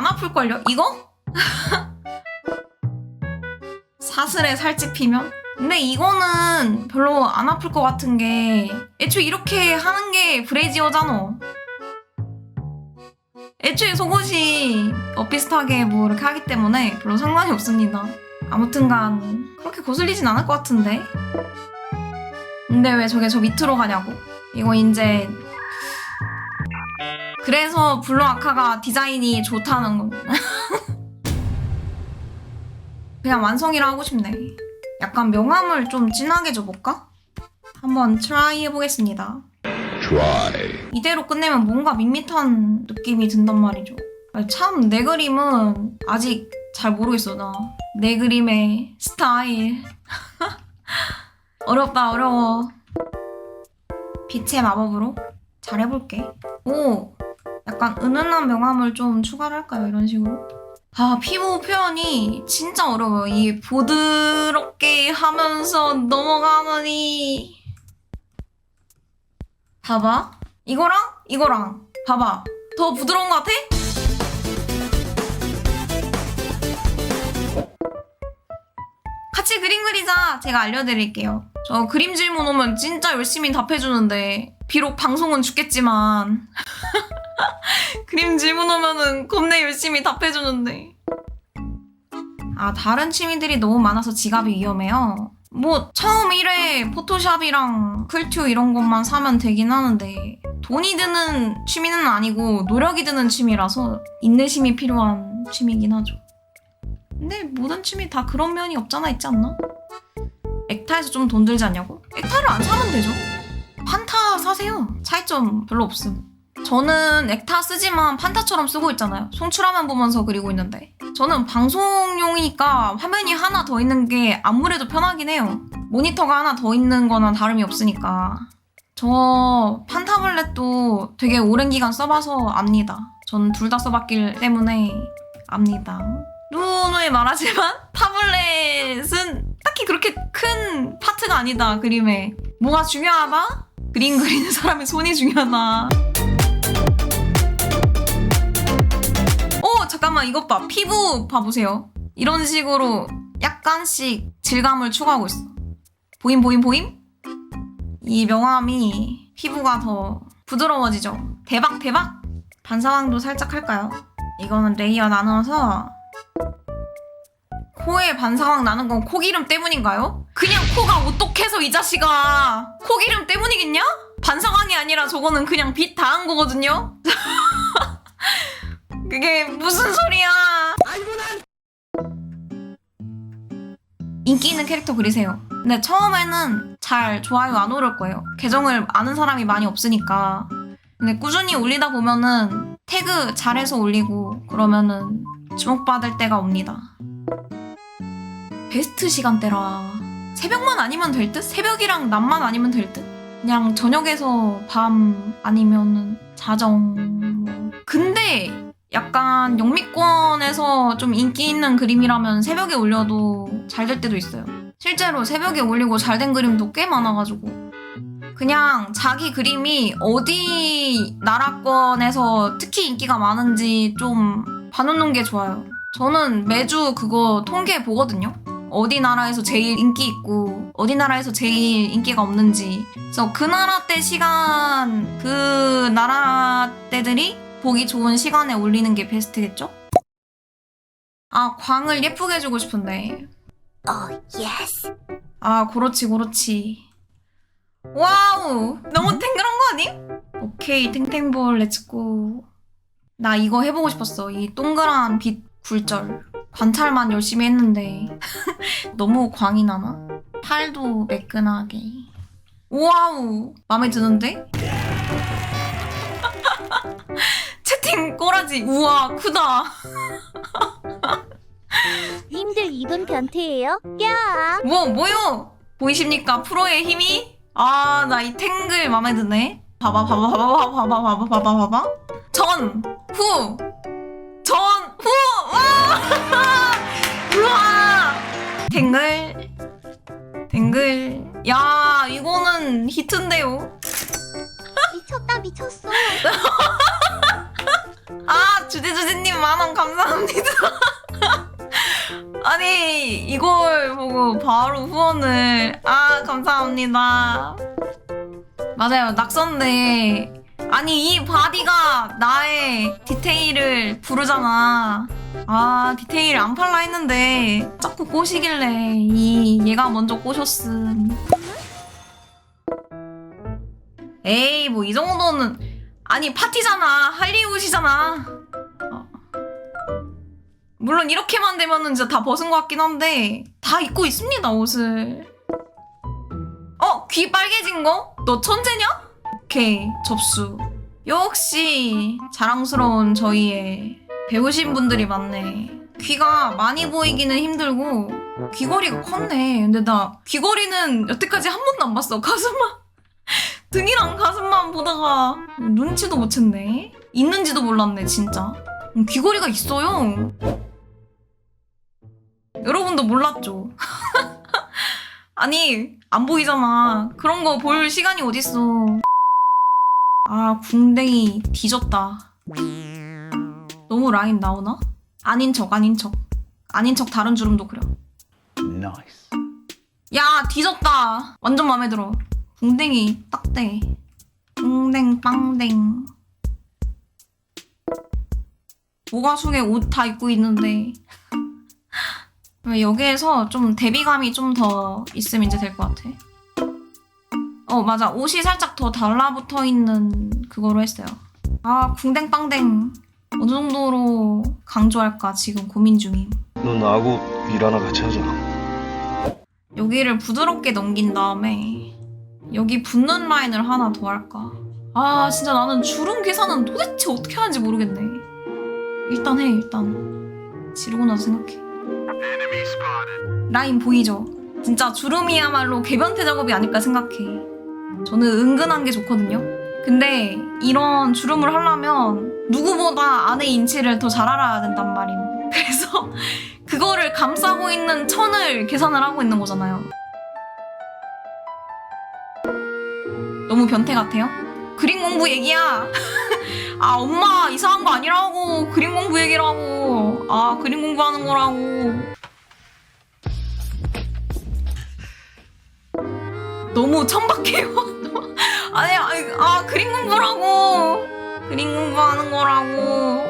안 아플걸요? 이거? 사슬에 살집 피면? 근데 이거는 별로 안 아플 것 같은 게 애초에 이렇게 하는 게 브레이지어잖아. 애초에 속옷이 어 비슷하게 뭐 이렇게 하기 때문에 별로 상관이 없습니다. 아무튼간 그렇게 거슬리진 않을 것 같은데. 근데 왜 저게 저 밑으로 가냐고. 이거 이제 그래서 블루 아카가 디자인이 좋다는 건. 그냥 완성이라 하고 싶네. 약간 명암을 좀 진하게 줘볼까? 한번 트라이 해보겠습니다. Try. 이대로 끝내면 뭔가 밋밋한 느낌이 든단 말이죠. 참 내 그림은 아직 잘 모르겠어 나. 내 그림의 스타일. 어렵다 어려워. 빛의 마법으로 잘 해볼게. 오, 약간 은은한 명암을 좀 추가를 할까요? 이런 식으로. 아 피부 표현이 진짜 어려워요. 이 부드럽게 하면서 넘어가느니. 봐봐. 이거랑 이거랑 봐봐. 더 부드러운 것 같아? 같이 그림 그리자. 제가 알려드릴게요. 저 그림 질문 오면 진짜 열심히 답해주는데 비록 방송은 죽겠지만 그림 질문 오면은 겁내 열심히 답해주는데 아 다른 취미들이 너무 많아서 지갑이 위험해요. 뭐 처음 1회 포토샵이랑 클튜 이런 것만 사면 되긴 하는데 돈이 드는 취미는 아니고 노력이 드는 취미라서 인내심이 필요한 취미긴 하죠. 근데 모든 취미 다 그런 면이 없잖아 있지 않나? 액타에서 좀 돈 들지 않냐고? 액타를 안 사면 되죠. 판타 사세요. 차이점 별로 없음. 저는 액타 쓰지만 판타처럼 쓰고 있잖아요. 송출화면 보면서 그리고 있는데. 저는 방송용이니까 화면이 하나 더 있는 게 아무래도 편하긴 해요. 모니터가 하나 더 있는 거나 다름이 없으니까. 저 판타블렛도 되게 오랜 기간 써봐서 압니다. 전 둘 다 써봤기 때문에 압니다. 누누이 말하지만 타블렛은 딱히 그렇게 큰 파트가 아니다 그림에 뭐가 중요하다? 그림 그리는 사람의 손이 중요하다 잠깐만 이것 봐 피부 봐보세요 이런 식으로 약간씩 질감을 추가하고 있어 보임 보임 보임? 이 명암이 피부가 더 부드러워지죠 대박 대박 반사광도 살짝 할까요? 이거는 레이어 나눠서 코에 반사광 나는 건 코기름 때문인가요? 그냥 코가 오똑해서 이 자식아 코기름 때문이겠냐? 반사광이 아니라 저거는 그냥 빛 닿은 거거든요? 그게 무슨 소리야 인기 있는 캐릭터 그리세요 근데 처음에는 잘 좋아요 안 오를 거예요 계정을 아는 사람이 많이 없으니까 근데 꾸준히 올리다 보면은 태그 잘해서 올리고 그러면은 주목받을 때가 옵니다 베스트 시간대라. 새벽만 아니면 될 듯? 새벽이랑 낮만 아니면 될 듯? 그냥 저녁에서 밤 아니면은 자정. 뭐. 근데 약간 영미권에서 좀 인기 있는 그림이라면 새벽에 올려도 잘 될 때도 있어요. 실제로 새벽에 올리고 잘 된 그림도 꽤 많아가지고. 그냥 자기 그림이 어디 나라권에서 특히 인기가 많은지 좀 봐놓는 게 좋아요. 저는 매주 그거 통계 보거든요. 어디 나라에서 제일 인기 있고 어디 나라에서 제일 인기가 없는지 그래서 그 나라 때 시간 그 나라 때들이 보기 좋은 시간에 올리는 게 베스트겠죠? 아 광을 예쁘게 해주고 싶은데 Oh, yes. 아 그렇지 그렇지 와우 너무 탱글한 거 아님? 오케이 탱탱볼 렛츠고 나 이거 해보고 싶었어 이 동그란 빛 굴절 관찰만 열심히 했는데 너무 광이 나나? 팔도 매끈하게 와우 마음에 드는데? 꼬라지 우와 크다 님들 이분 변태예요? 야! 뭐 뭐요? 보이십니까 프로의 힘이? 아 나 이 탱글 마음에 드네. 봐봐 봐봐 봐봐 봐봐 봐봐 봐봐 봐봐. 전 후. 전 후. 와! 우와. 탱글. 탱글. 야 이거는 히트인데요. 미쳤다 미쳤어. 아 주제주제님 만원 감사합니다. 아니 이걸 보고 바로 후원을 아 감사합니다. 맞아요 낙선데 아니 이 바디가 나의 디테일을 부르잖아. 아 디테일 안 팔라 했는데 자꾸 꼬시길래 이 얘가 먼저 꼬셨음. 에이 뭐 이 정도는 아니 파티잖아 할리우드이잖아. 어. 물론 이렇게만 되면은 진짜 다 벗은 것 같긴 한데 다 입고 있습니다 옷을. 어 귀 빨개진 거? 너 천재냐? 오케이 접수. 역시 자랑스러운 저희의 배우신 분들이 많네. 귀가 많이 보이기는 힘들고 귀걸이가 컸네. 근데 나 귀걸이는 여태까지 한 번도 안 봤어. 가슴만 등이랑 가슴만 보다가 눈치도 못 챘네. 있는지도 몰랐네 진짜. 음, 귀걸이가 있어요. 여러분도 몰랐죠? 아니 안 보이잖아. 그런 거 볼 시간이 어딨어. 아 궁뎅이 뒤졌다. 너무 라인 나오나? 아닌 척 아닌 척 아닌 척 다른 주름도 그려. Nice. 야 뒤졌다. 완전 마음에 들어. 궁뎅이 딱대. 궁뎅 빵댕. 모가 속에 옷 다 입고 있는데 여기에서 좀 대비감이 좀 더 있으면 이제 될 것 같아. 어 맞아 옷이 살짝 더 달라붙어 있는 그거로 했어요. 아 궁뎅 빵댕 어느 정도로 강조할까 지금 고민 중임. 너 나하고 일 하나 같이 하자. 여기를 부드럽게 넘긴 다음에 여기 붙는 라인을 하나 더 할까? 아 진짜 나는 주름 계산은 도대체 어떻게 하는지 모르겠네. 일단 해 일단 지르고 나서 생각해. 라인 보이죠? 진짜 주름이야말로 개변태 작업이 아닐까 생각해. 저는 은근한 게 좋거든요. 근데 이런 주름을 하려면 누구보다 안의 인치를 더 잘 알아야 된단 말임. 그래서 그거를 감싸고 있는 천을 계산을 하고 있는 거잖아요. 너무 변태 같아요? 그림 공부 얘기야. 아, 엄마 이상한 거 아니라고. 그림 공부 얘기라고. 아, 그림 공부하는 거라고. 너무 천박해요. 아니, 아니, 아, 그림 공부라고. 그림 공부하는 거라고.